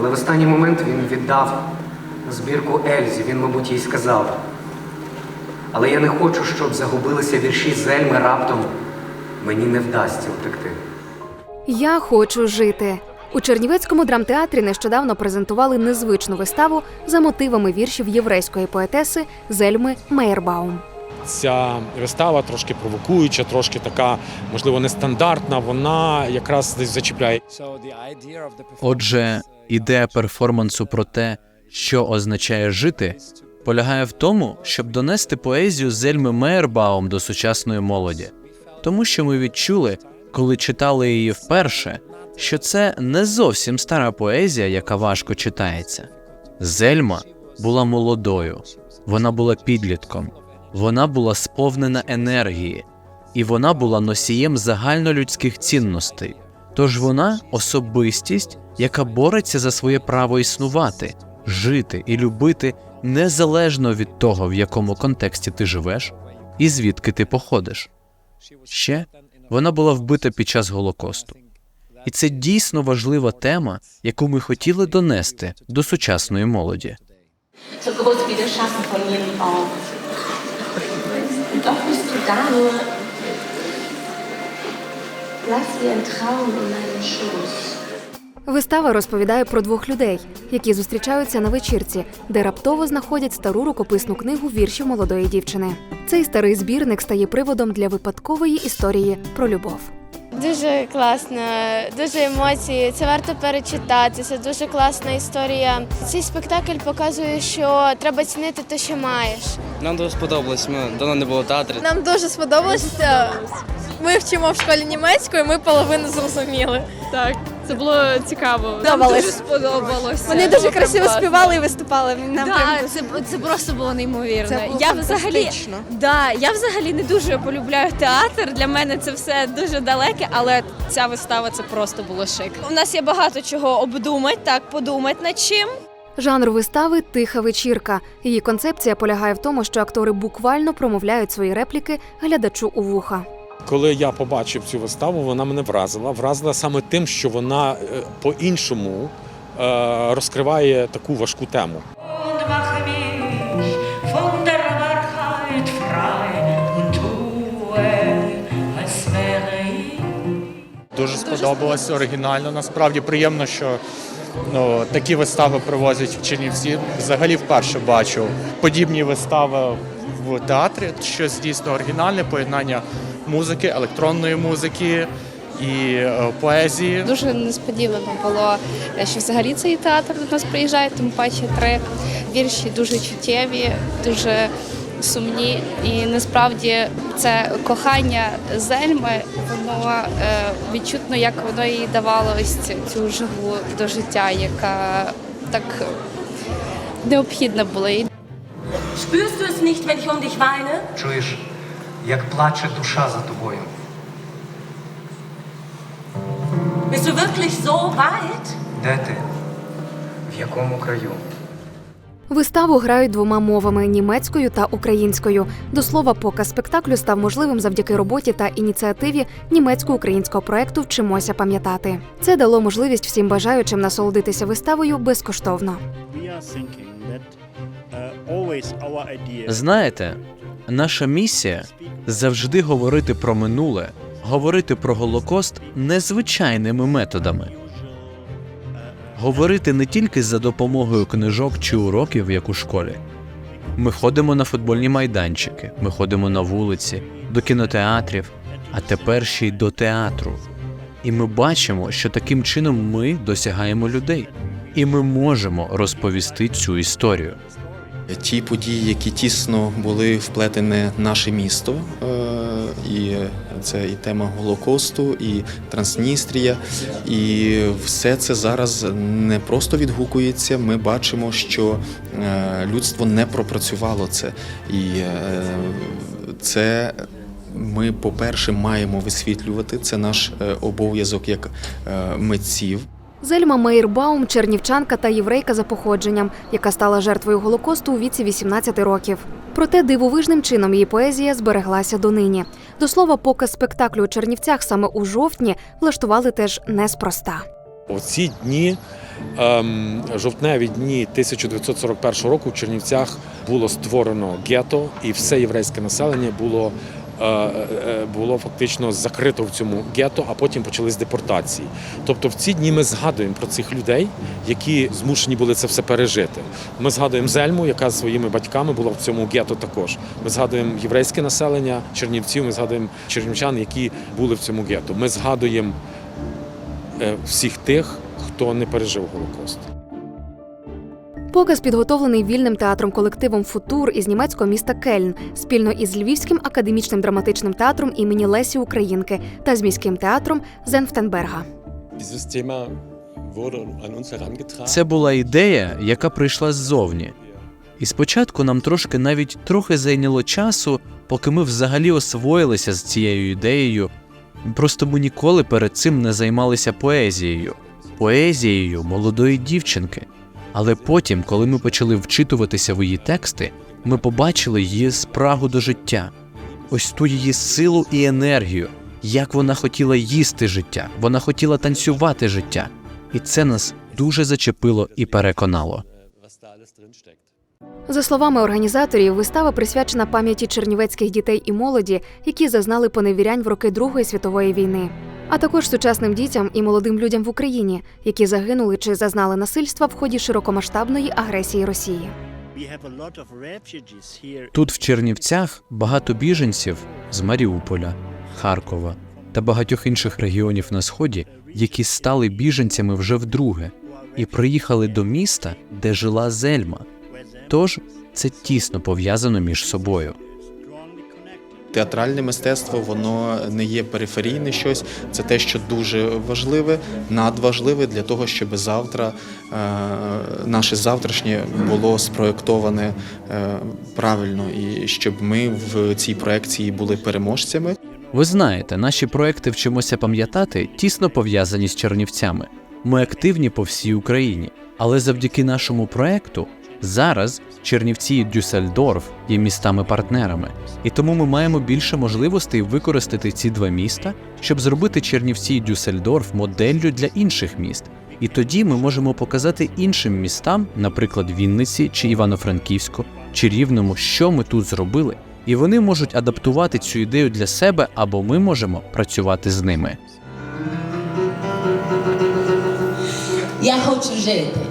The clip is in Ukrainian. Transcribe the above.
Але в останній момент він віддав збірку Ельзі. Він, мабуть, їй сказав. Але я не хочу, щоб загубилися вірші Зельми раптом. Мені не вдасться втекти. Я хочу жити. У Чернівецькому драмтеатрі нещодавно презентували незвичну виставу за мотивами віршів єврейської поетеси Зельми Мейербаум. Ця вистава трошки провокуюча, трошки така, можливо, нестандартна. Вона якраз десь зачіпляє. Отже, ідея перформансу про те, що означає жити, полягає в тому, щоб донести поезію Зельми Мейербаум до сучасної молоді, тому що ми відчули, коли читали її вперше, що це не зовсім стара поезія, яка важко читається. Зельма була молодою, вона була підлітком, вона була сповнена енергії, і вона була носієм загальнолюдських цінностей. Тож вона особистість, яка бореться за своє право існувати, жити і любити незалежно від того, в якому контексті ти живеш і звідки ти походиш. Ще вона була вбита під час Голокосту. І це дійсно важлива тема, яку ми хотіли донести до сучасної молоді. Doch bist du da nur lass wie ein Traum in meinem Schoß. Вистава розповідає про двох людей, які зустрічаються на вечірці, де раптово знаходять стару рукописну книгу віршів молодої дівчини. Цей старий збірник стає приводом для випадкової історії про любов. Дуже класно, дуже емоції. Це варто перечитати. Це дуже класна історія. Цей спектакль показує, що треба цінити те, що маєш. Нам дуже сподобалось. Ми давно не було в театрі. Нам дуже сподобалося. Ми вчимо в школі німецької, ми половину зрозуміли. Так, це було цікаво. Нам дуже сподобалося. Вони дуже красиво співали і виступали. Нам прям Так, це, це просто було неймовірно. Це було я взагалі, фантастично. да, я взагалі не дуже полюбляю театр. Для мене це все дуже далеке, але ця вистава це просто було шик. У нас є багато чого обдумати, так подумати над чим. Жанр вистави тиха вечірка. Її концепція полягає в тому, що актори буквально промовляють свої репліки глядачу у вуха. Коли я побачив цю виставу, вона мене вразила. Вразила саме тим, що вона е, по-іншому е, розкриває таку важку тему. Дуже сподобалось оригінально. Насправді приємно, що ну, такі вистави привозять в Чернівці. Взагалі вперше бачу подібні вистави в театрі. Щось дійсно оригінальне, поєднання музики, електронної музики і е, поезії. Дуже несподівано було, що взагалі цей театр до нас приїжджає, тим паче три вірші дуже чуттєві, дуже сумні. І насправді це кохання Зельми, воно е, відчутно, як воно їй давало ось цю живу до життя, яка так необхідна була їй. Spürst du es nicht, wenn ich um dich weine? Чуєш, як плаче душа за тобою. Bist du wirklich so weit? Де ти? В якому краю? Виставу грають двома мовами німецькою та українською. До слова, показ спектаклю став можливим завдяки роботі та ініціативі німецько-українського проекту Вчимося пам'ятати. Це дало можливість всім бажаючим насолодитися виставою безкоштовно. Знаєте, наша місія завжди говорити про минуле, говорити про Голокост незвичайними методами. Говорити не тільки за допомогою книжок чи уроків, як у школі. Ми ходимо на футбольні майданчики, ми ходимо на вулиці, до кінотеатрів, а тепер ще й до театру. І ми бачимо, що таким чином ми досягаємо людей, і ми можемо розповісти цю історію. Ті події, які тісно були вплетені наше місто, е, і це і тема Голокосту, і Трансністрія, і все це зараз не просто відгукується. Ми бачимо, що е, людство не пропрацювало це, і е, це. Ми, по-перше, маємо висвітлювати це наш обов'язок як митців. Зельма Мейербаум – чернівчанка та єврейка за походженням, яка стала жертвою голокосту у віці 18 років. Проте дивовижним чином її поезія збереглася донині. До слова, показ спектаклю у Чернівцях саме у жовтні влаштували теж неспроста. У ці дні, ем, жовтневі дні 1941 року в Чернівцях було створено гетто, і все єврейське населення було, було фактично закрито в цьому гетто, а потім почались депортації. Тобто в ці дні ми згадуємо про цих людей, які змушені були це все пережити. Ми згадуємо Зельму, яка зі своїми батьками була в цьому гетто також. Ми згадуємо єврейське населення чернівців, ми згадуємо чернівчан, які були в цьому гетто. Ми згадуємо е, всіх тих, хто не пережив Голокост. Показ підготовлений вільним театром колективом Футур із німецького міста Кельн спільно із Львівським академічним драматичним театром імені Лесі Українки та з міським театром Зенфтенберга. Це була ідея, яка прийшла ззовні. І спочатку нам трошки навіть трохи зайняло часу, поки ми взагалі освоїлися з цією ідеєю. Просто ми ніколи перед цим не займалися поезією, поезією молодої дівчинки. Але потім, коли ми почали вчитуватися в її тексти, ми побачили її спрагу до життя, ось ту її силу і енергію, як вона хотіла їсти життя, вона хотіла танцювати життя. І це нас дуже зачепило і переконало. За словами організаторів, вистава присвячена пам'яті чернівецьких дітей і молоді, які зазнали поневірянь в роки Другої світової війни, а також сучасним дітям і молодим людям в Україні, які загинули чи зазнали насильства в ході широкомасштабної агресії Росії. Тут в Чернівцях багато біженців з Маріуполя, Харкова та багатьох інших регіонів на сході, які стали біженцями вже вдруге, і приїхали до міста, де жила Зельма. Тож це тісно пов'язано між собою. Театральне мистецтво воно не є периферійне щось, це те, що дуже важливе, надважливе для того, щоб завтра е, наше завтрашнє було спроєктоване е, правильно, і щоб ми в цій проекції були переможцями. Ви знаєте, наші проекти вчимося пам'ятати тісно пов'язані з Чернівцями. Ми активні по всій Україні, але завдяки нашому проекту зараз Чернівці і Дюссельдорф є містами-партнерами, і тому ми маємо більше можливостей використати ці два міста, щоб зробити Чернівці і Дюссельдорф моделлю для інших міст. І тоді ми можемо показати іншим містам, наприклад, Вінниці чи Івано-Франківську, чи Рівному, що ми тут зробили, і вони можуть адаптувати цю ідею для себе, або ми можемо працювати з ними. Я хочу жити.